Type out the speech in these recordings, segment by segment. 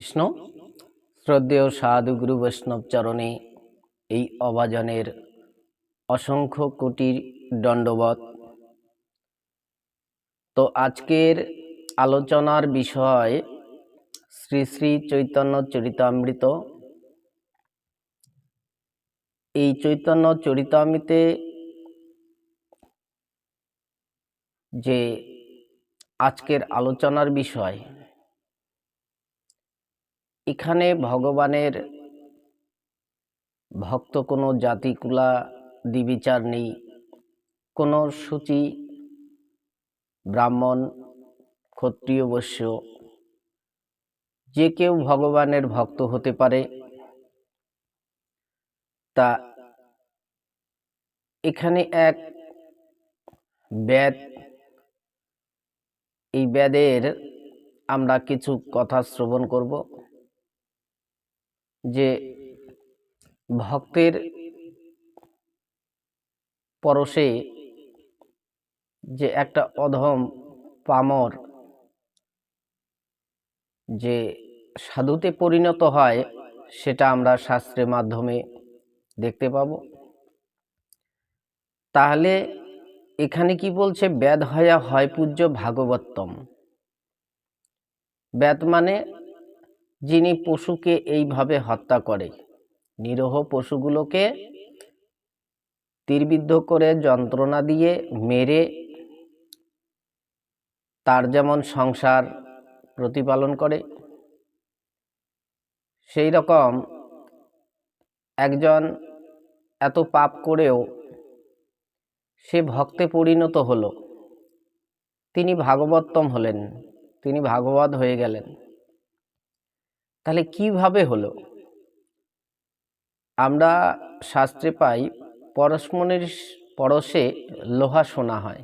কৃষ্ণ, শ্রদ্ধেয় সাধু গুরু বৈষ্ণব চরণে এই অভাজনের অসংখ্য কোটি দণ্ডবত তো আজকের আলোচনার বিষয় শ্রী শ্রী চৈতন্য চরিতামৃত। এই চৈতন্য চরিতামৃতে যে আজকের আলোচনার বিষয় এখানে ভগবানের ভক্ত কোনো জাতিকুলা দিবিচার নেই। কোনো সূচি ব্রাহ্মণ, ক্ষত্রিয়, বৈশ্য, যে কেউ ভগবানের ভক্ত হতে পারে। তা এখানে এক বেদ, এই বেদের আমরা কিছু কথা শ্রবণ করব। যে ভক্তের পরশে যে একটা অধম পামর যে সাধুতে পরিণত হয়, সেটা আমরা শাস্ত্রের মাধ্যমে দেখতে পাব। তাহলে এখানে কি বলছে, বেদ হয়া হয় পূজ্য ভাগবতম। বেদ মানে যিনি পশুকে এইভাবে হত্যা করে। নিরহ পশুগুলোকে তীরবিদ্ধ করে যন্ত্রণা দিয়ে মেরে তার যেমন সংসার প্রতিপালন করে। সেই রকম একজন এত পাপ করেও সে ভক্তে পরিণত হলো। তিনি ভাগবতম হলেন, তিনি ভাগবত হয়ে গেলেন। তাহলে কীভাবে হলো? আমরা শাস্ত্রে পাই, পরশমণির পরশে লোহা শোনা হয়।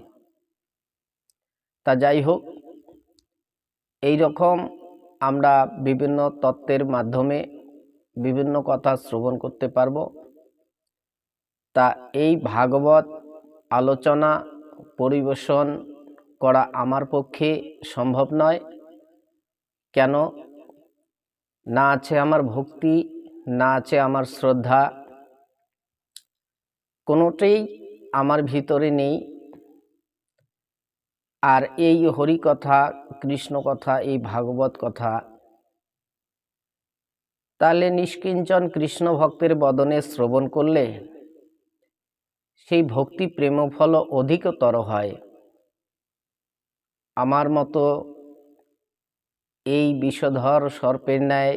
তা যাই হোক, এই রকম আমরা বিভিন্ন তত্ত্বের মাধ্যমে বিভিন্ন কথা শ্রবণ করতে পারব। তা এই ভাগবত আলোচনা, পরিবেশন করা আমার পক্ষে সম্ভব নয়। কেন? না আছে আমার ভক্তি, না আছে আমার শ্রদ্ধা। কোনোটাই আমার ভিতরে নেই। আর এই হরি কথা কৃষ্ণ কথা এই ভাগবত কথা তাহলে নিষ্কিঞ্চন কৃষ্ণ ভক্তের বদনে শ্রবণ করলে সেই ভক্তি প্রেমফল অধিকতর হয়। আমার মতো এই বিষধর সর্পের ন্যায়।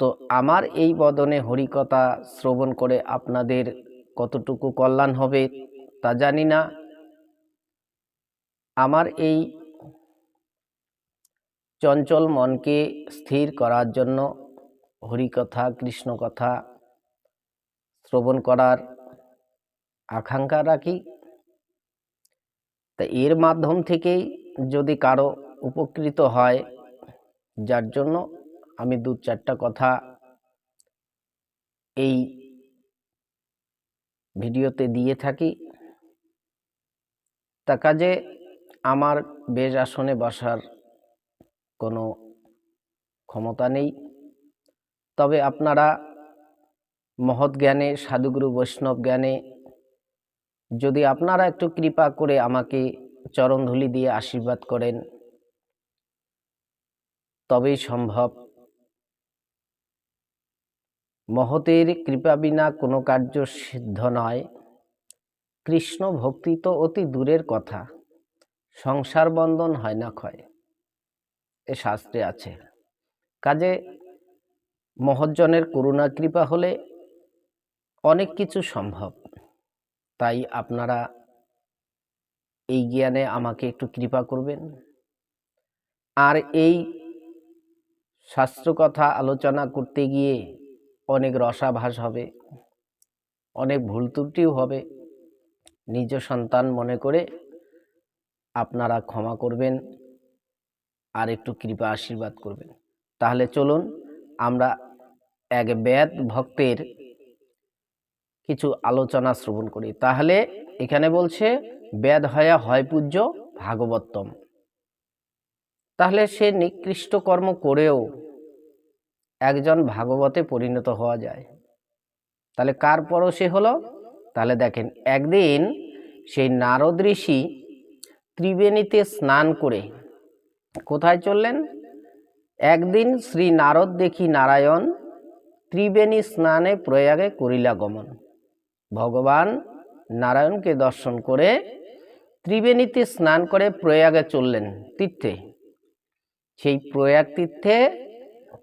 তো আমার এই বদনে হরিকথা শ্রবণ করে আপনাদের কতটুকু কল্যাণ হবে তা জানি না। আমার এই চঞ্চল মনকে স্থির করার জন্য হরিকথা, কৃষ্ণকথা শ্রবণ করার আকাঙ্ক্ষা রাখি। তা এর মাধ্যম থেকেই যদি কারও উপকৃত হয়। যার জন্য আমি দু চারটা কথা এই ভিডিওতে দিয়ে থাকি। তা কাজে আমার বেশ আসনে বসার কোনো ক্ষমতা নেই। তবে আপনারা মহৎ জ্ঞানে, সাধুগুরু বৈষ্ণব জ্ঞানে, যদি আপনারা একটু কৃপা করে আমাকে চরণধুলি দিয়ে আশীর্বাদ করেন তবেই সম্ভব। মহতের কৃপা বিনা কোনো কার্য সিদ্ধ নয়। কৃষ্ণ ভক্তি তো অতি দূরের কথা। সংসার বন্ধন হয় না ক্ষয়। এ শাস্ত্রে আছে। কাজে মহজ্জনের করুণা কৃপা হলে অনেক কিছু সম্ভব। তাই আপনারা এই জ্ঞানে আমাকে একটু কৃপা করবেন। আর এই শাস্ত্র কথা আলোচনা করতে গিয়ে অনেক রসাভাস হবে, অনেক ভুল ত্রুটিও হবে। নিজ সন্তান মনে করে আপনারা ক্ষমা করবেন আর একটু কৃপা আশীর্বাদ করবেন। তাহলে চলুন আমরা এক বেদ ভক্তের কিছু আলোচনা শ্রবণ করি। তাহলে এখানে বলছে, বেদ হয়া হয় পূজ্য ভাগবতম। তাহলে সে নিকৃষ্ট কর্ম করেও একজন ভাগবতে পরিণত হওয়া যায়। তাহলে কার পরশে হলো? তাহলে দেখেন, একদিন সেই নারদ ঋষি ত্রিবেণীতে স্নান করে কোথায় চললেন? একদিন শ্রী নারদ দেখি নারায়ণ ত্রিবেণী স্নানে প্রয়াগে করিলা গমন। ভগবান নারায়ণকে দর্শন করে ত্রিবেণীতে স্নান করে প্রয়াগে চললেন তীর্থে। সেই প্রয়াগ তীর্থে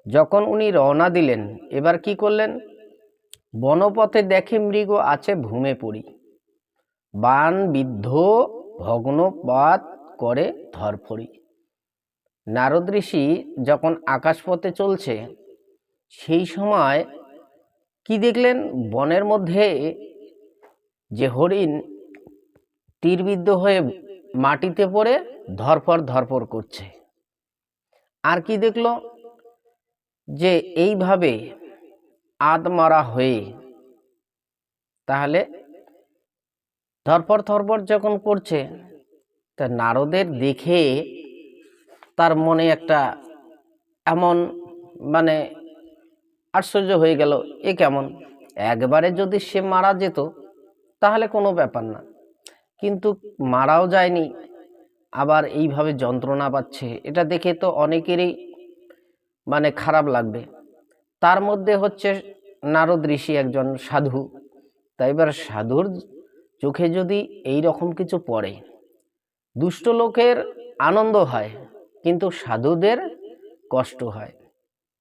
যখন উনি রওনা দিলেন, এবার কি করলেন? বনপথে দেখে মৃগ আছে ভূমে পড়ি। বান, বিদ্ধ, ভগ্নপাত করে ধরফড়ি। নারদ ঋষি যখন আকাশপথে চলছে, সেই সময় কি দেখলেন? বনের মধ্যে যে হরিণ তীরবিদ্ধ হয়ে মাটিতে পড়ে ধরফর ধরফর করছে। আর কি দেখল? যে এইভাবে আদ মারা হয়ে তাহলে ধরপর ধরপর যখন করছে, তা নারদের দেখে তার মনে একটা এমন মানে আশ্চর্য হয়ে গেল, এ কেমন? একবারে যদি সে মারা যেত, তাহলে কোনো ব্যাপার না। কিন্তু মারাও যায়নি আবার এইভাবে যন্ত্রণা পাচ্ছে, এটা দেখে তো অনেকেরই মানে খারাপ লাগবে। তার মধ্যে হচ্ছে নারদ ঋষি একজন সাধু। তাই এবার সাধুর চোখে যদি এই রকম কিছু পড়ে, দুষ্ট লোকের আনন্দ হয়, কিন্তু সাধুদের কষ্ট হয়।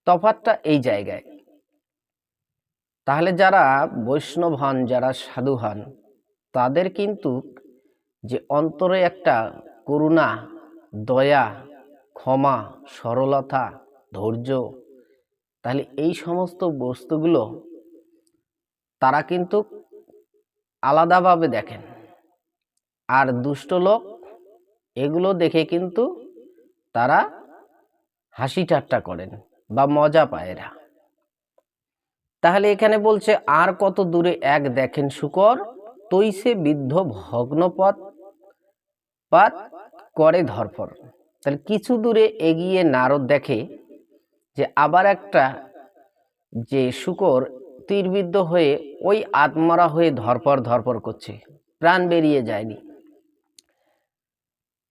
তফাৎটা এই জায়গায়। তাহলে যারা বৈষ্ণব হন, যারা সাধু হন, তাদের কিন্তু যে অন্তরে একটা করুণা, দয়া, ক্ষমা, সরলতা, ধৈর্য, তাহলে এই সমস্ত বস্তুগুলো তারা কিন্তু আলাদাভাবে দেখেন। আর দুষ্ট লোক এগুলো দেখে কিন্তু তারা হাসি ঠাট্টা করেন বা মজা পায় এরা। তাহলে এখানে বলছে, আর কত দূরে এক দেখেন শুকর, তৈসে বিদ্ধ ভগ্নপথ পাত করে ধরফর। তাহলে কিছু দূরে এগিয়ে নারদ দেখে যে আবার একটা যে শুকর তীরবিদ্ধ হয়ে ওই আত্মারা হয়ে ধরপর ধরপর করছে। প্রাণ বেরিয়ে যায়নি।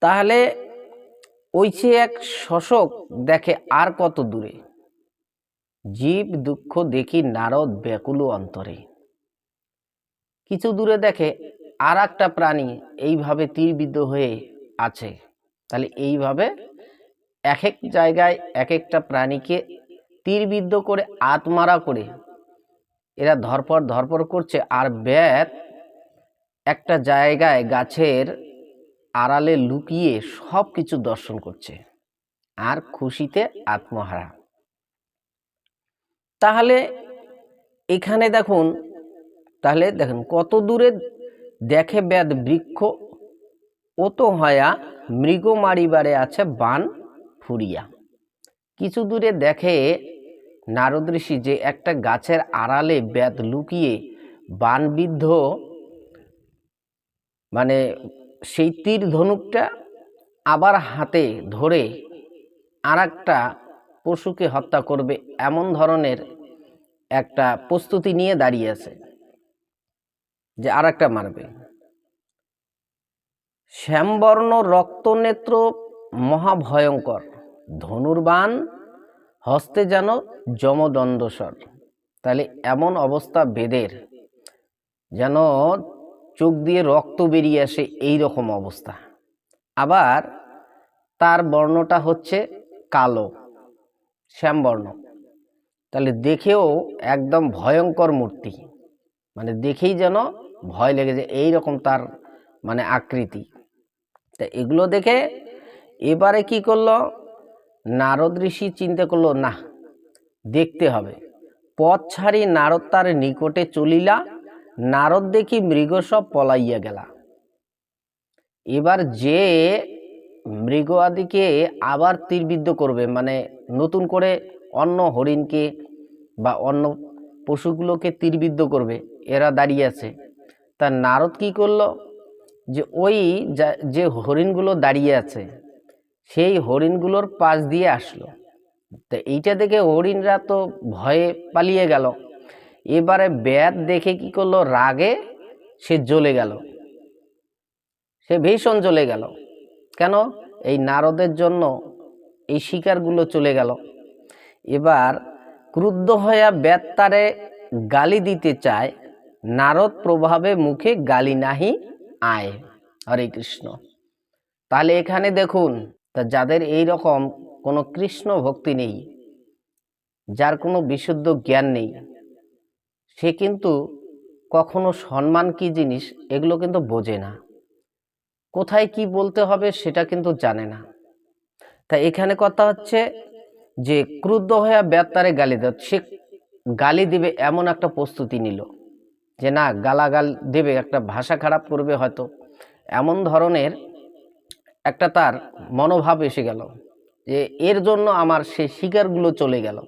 তাহলে ওই যে এক শশক দেখে আর কত দূরে? জীব দুঃখ দেখি নারদ ব্যাকুল অন্তরে। কিছু দূরে দেখে আর একটা প্রাণী এইভাবে তীরবিদ্ধ হয়ে আছে। তাহলে এইভাবে এক এক জায়গায় এক একটা প্রাণীকে তীরবিদ্ধ করে আত্মারা করে এরা ধরপর ধরপর করছে আর ব্যাত একটা জায়গায় গাছের আড়ালে লুকিয়ে সব কিছু দর্শন করছে। আর খুশিতে আত্মহারা। তাহলে এখানে দেখুন, তাহলে দেখুন কত দূরে দেখে ব্যাদ বৃক্ষ ও তো হয়া মৃগ মারিবারে আছে বান ফুরিয়া। কিছু দূরে দেখে নারদ ঋষি যে একটা গাছের আড়ালে ব্যাত লুকিয়ে বানবিদ্ধ মানে সেই তীর ধনুকটা আবার হাতে ধরে আর একটা পশুকে হত্যা করবে এমন ধরনের একটা প্রস্তুতি নিয়ে দাঁড়িয়ে আছে যে আর একটা মারবে। শ্যামবর্ণ রক্তনেত্র মহাভয়ঙ্কর। ধনুর্বান হস্তে যেন যমদণ্ডস্বর। তাহলে এমন অবস্থা বেদের, যেন চোখ দিয়ে রক্ত বেরিয়ে আসে এই রকম অবস্থা। আবার তার বর্ণটা হচ্ছে কালো, শ্যামবর্ণ। তাহলে দেখেও একদম ভয়ঙ্কর মূর্তি। মানে দেখেই যেন ভয় লেগে যায়, এইরকম তার মানে আকৃতি। তা এগুলো দেখে এবারে কি করল? নারদ ঋষি চিন্তা করল, না, দেখতে হবে। পথ ছাড়ি নারদ তার নিকটে চলিলা। নারদ দেখি মৃগ সব পলাইয়া গেলা। এবার যে মৃগ আদিকে আবার তীরবিদ্ধ করবে মানে নতুন করে অন্য হরিণকে বা অন্য পশুগুলোকে তীরবিদ্ধ করবে, এরা দাঁড়িয়ে আছে। তা নারদ কি করল? যে ওই যা- হরিণগুলো দাঁড়িয়ে আছে, সেই হরিণগুলোর পাশ দিয়ে আসলো। তো এইটা দেখে হরিণরা তো ভয়ে পালিয়ে গেল। এবারে ব্যাত দেখে কি করল? রাগে সে জ্বলে গেল। সে ভীষণ জ্বলে গেল। কেন? এই নারদের জন্য এই শিকারগুলো চলে গেল। এবার ক্রুদ্ধ হইয়া ব্যাত তারে গালি দিতে চায়। নারদ প্রভাবে মুখে গালি নাহি আয়। হরে কৃষ্ণ। তাহলে এখানে দেখুন, তা যাদের এই রকম কোনো কৃষ্ণ ভক্তি নেই, যার কোনো বিশুদ্ধ জ্ঞান নেই, সে কিন্তু কখনো সম্মান কি জিনিস এগুলো কিন্তু বোঝে না। কোথায় কি বলতে হবে সেটা কিন্তু জানে না। তা এখানে কথা হচ্ছে যে, ক্রুদ্ধ হয়ে ব্যাত্তারে গালি দেয় সে গালি দিবে এমন একটা প্রস্তুতি নিল। যে না, গালাগাল দেবে, একটা ভাষা খারাপ করবে হয়তো। এমন ধরনের একটা তার মনোভাব এসে গেল যে এর জন্য আমার সে শিকারগুলো চলে গেল।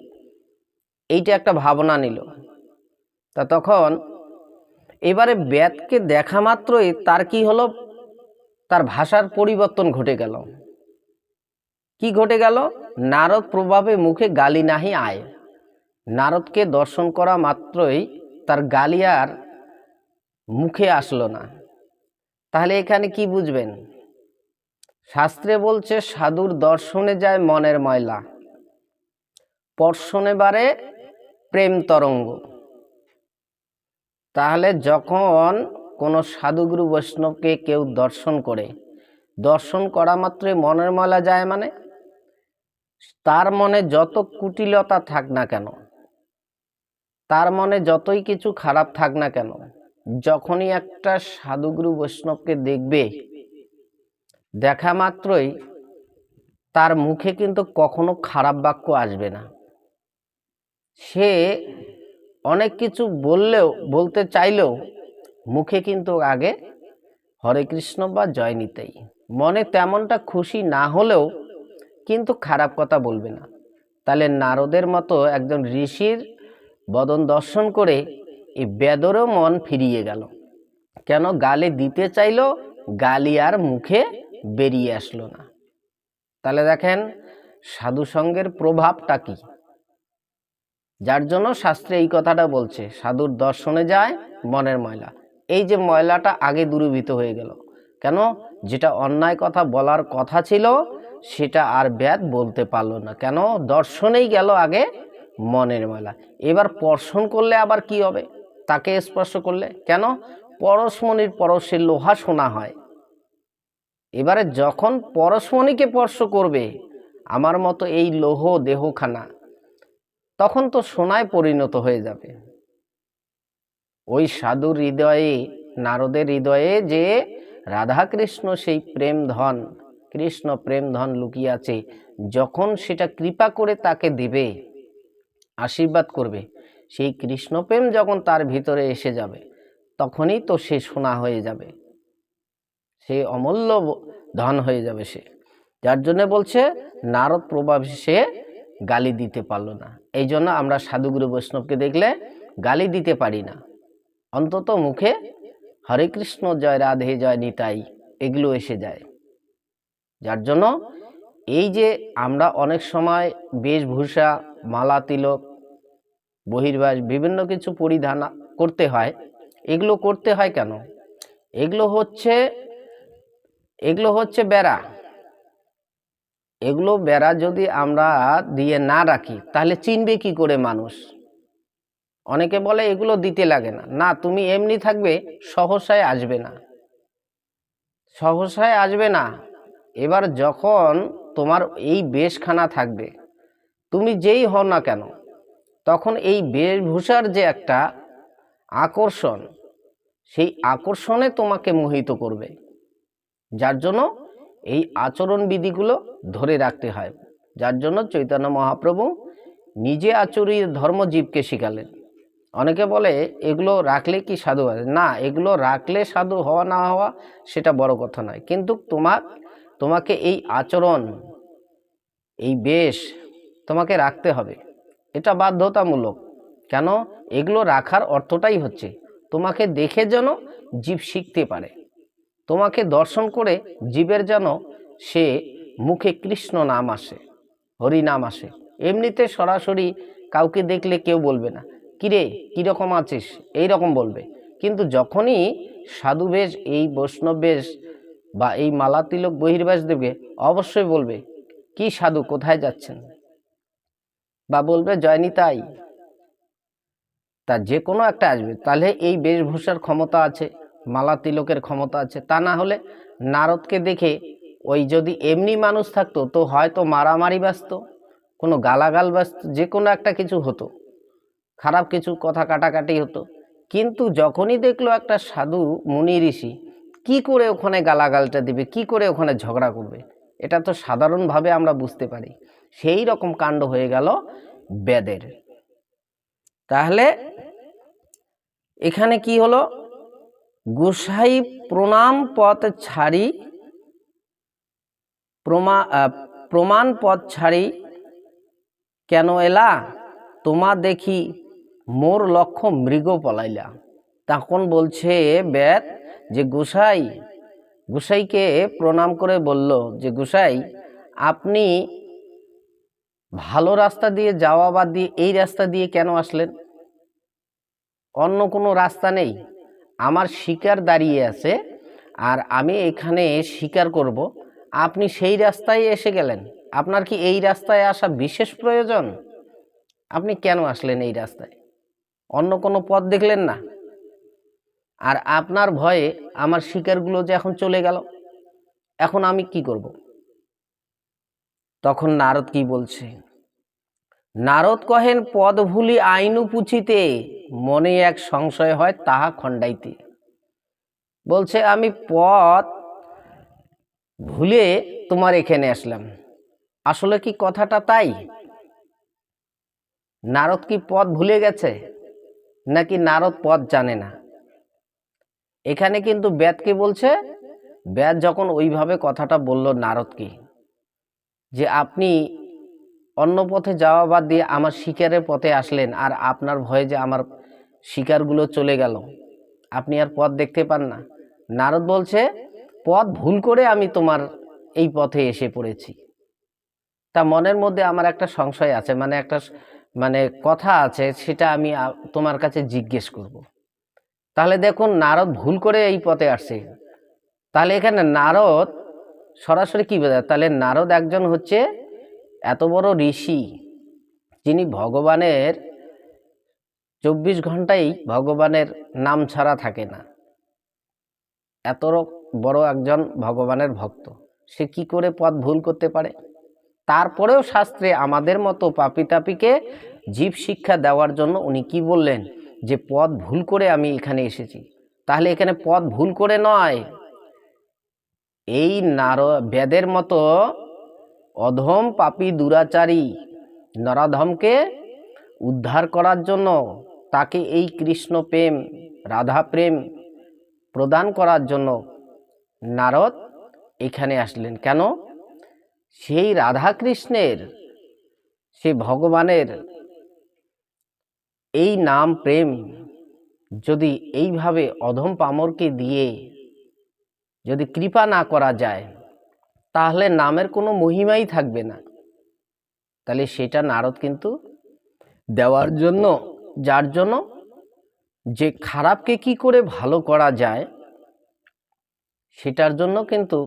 এইটা একটা ভাবনা নিল। তা তখন এবারে ব্যাতকে দেখা মাত্রই তার কি হলো? তার ভাষার পরিবর্তন ঘটে গেল। কি ঘটে গেল? নারদ প্রভাবে মুখে গালি নাহি আয়। নারদকে দর্শন করা মাত্রই তার গালি আর মুখে আসলো না। তাহলে এখানে কি বুঝবেন? শাস্ত্রে বলছে, সাধুর দর্শনে যায় মনের ময়লা পর্শনে বারে প্রেম তরঙ্গ। তাহলে যখন কোনো সাধুগুরু বৈষ্ণবকে কেউ দর্শন করে, দর্শন করা মাত্রই মনের ময়লা যায় মানে? তার মনে যত কুটিলতা থাক না কেন তার মনে যতই কিছু খারাপ থাক না কেন, যখনই একটা সাধুগুরু বৈষ্ণবকে দেখবে, দেখা মাত্রই তার মুখে কিন্তু কখনো খারাপ বাক্য আসবে না। সে অনেক কিছু বললেও, বলতে চাইলেও মুখে কিন্তু আগে হরে কৃষ্ণ বা জয় নিতেই। মনে তেমনটা খুশি না হলেও কিন্তু খারাপ কথা বলবে না। তাহলে নারদের মতো একজন ঋষির বদন দর্শন করে এই বেদরও মন ফিরিয়ে গেল। কেন গালে দিতে চাইলো, গালি আর মুখে বেরিয়ে আসলো না। তাহলে দেখেন সাধু সঙ্গের প্রভাবটা কি? যার জন্য শাস্ত্রে এই কথাটা বলছে, সাধুর দর্শনে যায় মনের ময়লা। এই যে ময়লাটা আগে দূরীভূত হয়ে গেল। কেন? যেটা অন্যায় কথা বলার কথা ছিল, সেটা আর ব্যাদ বলতে পারল না। কেন? দর্শনেই গেল আগে মনের ময়লা এবার পর্ষণ করলে আবার কি হবে? তাকে স্পর্শ করলে। কেন? পরশমণির পরশে লোহা শোনা হয়। এবারে যখন পরশমণিকে স্পর্শ করবে, আমার মতো এই লোহ দেহখানা, তখন তো সোনায় পরিণত হয়ে যাবে। ওই সাধুর হৃদয়ে, নারদের হৃদয়ে যে রাধাকৃষ্ণ সেই প্রেম ধন, কৃষ্ণ প্রেম ধন লুকিয়ে আছে, যখন সেটা কৃপা করে তাকে দেবে আশীর্বাদ করবে। সেই কৃষ্ণপ্রেম যখন তার ভিতরে এসে যাবে, তখনই তো সে সোনা হয়ে যাবে। সে অমূল্য ধন হয়ে যাবে সে। যার জন্য বলছে, নারদ প্রভাব সে গালি দিতে পারল না। এই জন্য আমরা সাধুগুরু বৈষ্ণবকে দেখলে গালি দিতে পারি না। অন্তত মুখে, হরে কৃষ্ণ, জয় রাধে, জয় নিতাই। এগুলো এসে যায়। যার জন্য এই যে আমরা অনেক সময় বেশভূষা, মালা তিলক বহির্বাস, বিভিন্ন কিছু পরিধান করতে হয়। এগুলো করতে হয় কেন? এগুলো হচ্ছে এগুলো হচ্ছে বেড়া। এগুলো বেড়া যদি আমরা দিয়ে না রাখি, তাহলে চিনবে কি করে মানুষ? অনেকে বলে এগুলো দিতে লাগে না। না, তুমি এমনি থাকবে, সহসায় আসবে না। সহসায় আসবে না। এবার যখন তোমার এই বেশখানা থাকবে, তুমি যেই হও না কেন তখন এই বেশভূষার যে একটা আকর্ষণ, সেই আকর্ষণে তোমাকে মোহিত করবে। যার জন্য এই আচরণ বিধিগুলো ধরে রাখতে হয়। যার জন্য চৈতন্য মহাপ্রভু নিজে আচরি ধর্মজীবকে শিখালেন। অনেকে বলে, এগুলো রাখলে কি সাধু হয়? না, এগুলো রাখলে সাধু হওয়া না হওয়া সেটা বড় কথা নয়। কিন্তু তোমার, তোমাকে এই আচরণ, এই বেশ তোমাকে রাখতে হবে। এটা বাধ্যতামূলক। কেন? এগুলো রাখার অর্থটাই হচ্ছে, তোমাকে দেখে যেন জীব শিখতে পারে। তোমাকে দর্শন করে জীবের যেন সে মুখে কৃষ্ণ নাম আসে, হরি নাম আসে। এমনিতে সরাসরি কাউকে দেখলে কেউ বলবে না, কিরে, কীরকম আছিস? এই রকম বলবে। কিন্তু যখনই সাধু বেশ এই বৈষ্ণব বেশ বা এই মালা তিলক বহির্বাস দেবে অবশ্যই বলবে, কি সাধু, কোথায় যাচ্ছেন? বা বলবে জয়নিতাই তা যে কোনো একটা আসবে। তাহলে এই বেশভূষার ক্ষমতা আছে, মালা তিলকের ক্ষমতা আছে। তা না হলে নারদকে দেখে ওই যদি এমনি মানুষ থাকতো, তো হয়তো মারামারি ব্যস্ত কোনো গালাগাল ব্যস্ত যে কোনো একটা কিছু হতো। খারাপ কিছু কথা কাটাকাটি হতো। কিন্তু যখনই দেখল একটা সাধু মুনি ঋষি, কি করে ওখানে গালাগালটা দিবে, কি করে ওখানে ঝগড়া করবে? এটা তো সাধারণভাবে আমরা বুঝতে পারি। সেই রকম কাণ্ড হয়ে গেল বেদের। তাহলে এখানে কি হলো? গোসাই প্রণাম পথ ছাড়ি, প্রমা প্রমাণ পথ ছাড়ি, কেন এলা? তোমা দেখি মোর লক্ষ্য মৃগ পলাইলা। তখন বলছে বেদ যে, গোসাই, গোসাইকে প্রণাম করে বলল যে, গোসাই, আপনি ভালো রাস্তা দিয়ে যাওয়া বাদ দিয়ে এই রাস্তা দিয়ে কেন আসলেন? অন্য কোনো রাস্তা নেই। আমার শিকার দাঁড়িয়ে আছে আর আমি এখানে শিকার করব। আপনি সেই রাস্তায় এসে গেলেন। আপনার কি এই রাস্তায় আসা বিশেষ প্রয়োজন? আপনি কেন আসলেন এই রাস্তায়? অন্য কোনো পথ দেখলেন না? আর আপনার ভয়ে আমার শিকারগুলো যে এখন চলে গেল। এখন আমি কি করব? তখন নারদ কি বলছে? নারদ কহেন পদ ভুলি আইনু পুছিতে মনে এক সংশয় হয়, তাহা খণ্ডাইতে। বলছে, আমি পথ ভুলে তোমার এখানে আসলাম। আসলে কি কথাটা তাই? নারদ কি পথ ভুলে গেছে? নাকি নারদ পথ জানে না? এখানে কিন্তু বেদকে বলছে, বেদ যখন ওইভাবে কথাটা বলল নারদকে যে আপনি অন্য পথে যাওয়া বাদ দিয়ে আমার শিকারের পথে আসলেন আর আপনার ভয়ে যে আমার শিকারগুলো চলে গেল। আপনি আর পথ দেখতে পান না। নারদ বলছে, পথ ভুল করে আমি তোমার এই পথে এসে পড়েছি। তা মনের মধ্যে আমার একটা সংশয় আছে মানে একটা মানে কথা আছে, সেটা আমি তোমার কাছে জিজ্ঞেস করব। তাহলে দেখুন, নারদ ভুল করে এই পথে আসছে। তাহলে এখানে নারদ সরাসরি কি বোঝায়? তাহলে নারদ একজন হচ্ছে এত বড় ঋষি, যিনি ভগবানের চব্বিশ ঘন্টাই ভগবানের নাম ছাড়া থাকে না। এত বড় একজন ভগবানের ভক্ত। সে কি করে পথ ভুল করতে পারে? তারপরেও শাস্ত্রে আমাদের মতো পাপি তাপিকে জীব শিক্ষা দেওয়ার জন্য উনি কি বললেন যে, পথ ভুল করে আমি এখানে এসেছি। তাহলে এখানে পথ ভুল করে নয় এই নার, বেদের মতো অধম পাপী দুরাচারী নরাধমকে উদ্ধার করার জন্য তাকে এই কৃষ্ণ প্রেম, রাধা প্রেম প্রদান করার জন্য নারদ এখানে আসলেন। কেন? সেই রাধা কৃষ্ণের, সে ভগবানের এই নাম প্রেম যদি এইভাবে অধম পামরকে দিয়ে যদি কৃপা না করা যায়, তাহলে নামের কোনো মহিমাই থাকবে না। তাহলে সেটা নারদ কিন্তু দেওয়ার জন্য, যার জন্য যে খারাপকে কি করে ভালো করা যায়, সেটার জন্য কিন্তু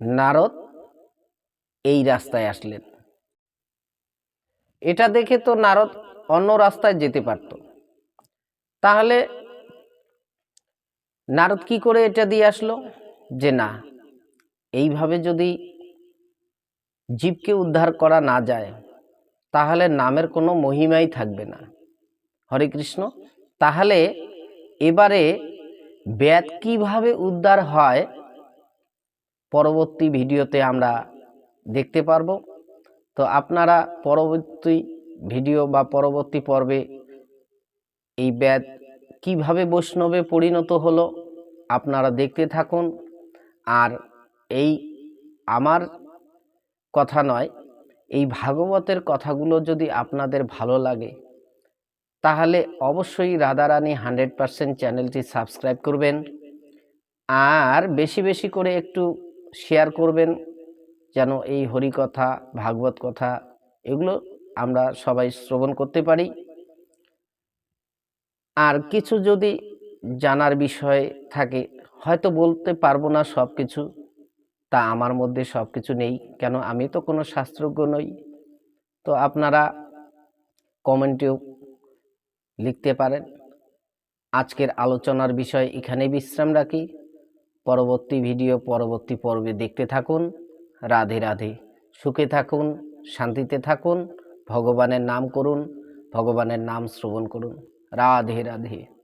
নারদ এই রাস্তায় আসলেন। এটা দেখে তো নারদ অন্য রাস্তায় যেতে পারত। তাহলে নারদ কি করে এটা দিয়ে আসলো? যে না, এইভাবে যদি জীবকে উদ্ধার করা না যায়, তাহলে নামের কোনো মহিমাই থাকবে না। হরে কৃষ্ণ। তাহলে এবারে ব্যাদ কীভাবে উদ্ধার হয়, পরবর্তী ভিডিওতে আমরা দেখতে পারব। তো আপনারা পরবর্তী ভিডিও বা পরবর্তী পর্বে এই ব্যাদ কীভাবে বৈষ্ণবে পরিণত হলো, আপনারা দেখতে থাকুন। আর এই আমার কথা নয়, এই ভাগবতের কথাগুলো যদি আপনাদের ভালো লাগে, তাহলে অবশ্যই রাধারানী হান্ড্রেড পারসেন্ট চ্যানেলটি সাবস্ক্রাইব করবেন আর বেশি বেশি করে একটু শেয়ার করবেন যেন এই হরিকথা, ভাগবত কথা এগুলো আমরা সবাই শ্রবণ করতে পারি। আর কিছু যদি জানার বিষয় থাকে হয়তো বলতে পারব না সব কিছু তা আমার মধ্যে সব কিছু নেই। কেন? আমি তো কোনো শাস্ত্রজ্ঞ নই। তো আপনারা কমেন্টেও লিখতে পারেন। আজকের আলোচনার বিষয় এখানে বিশ্রাম রাখি। পরবর্তী ভিডিও পরবর্তী পর্বে দেখতে থাকুন। রাধে রাধে। সুখে থাকুন, শান্তিতে থাকুন, ভগবানের নাম করুন, ভগবানের নাম শ্রবণ করুন। রাধে রাধে।